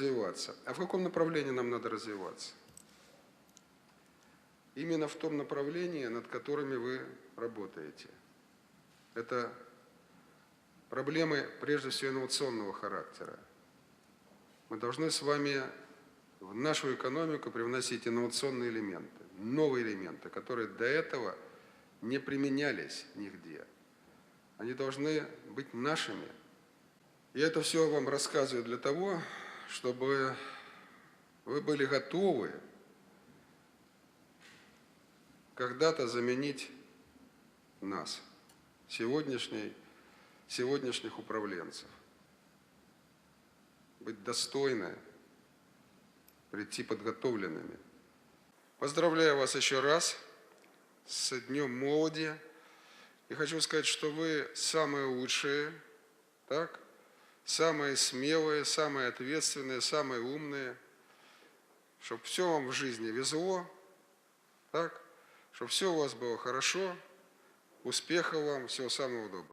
развиваться. А в каком направлении нам надо развиваться? Именно в том направлении, над которыми вы работаете. Это проблемы, прежде всего, инновационного характера. Мы должны с вами в нашу экономику привносить инновационные элементы, новые элементы, которые до этого не применялись нигде. Они должны быть нашими. И это все вам рассказываю для того, чтобы вы были готовы когда-то заменить нас, сегодняшний, сегодняшних управленцев. Быть достойны, прийти подготовленными. Поздравляю вас еще раз с Днем Молоди. И хочу сказать, что вы самые лучшие, так? Самые смелые, самые ответственные, самые умные. Чтобы все вам в жизни везло, так? Чтобы все у вас было хорошо, успехов вам, всего самого доброго.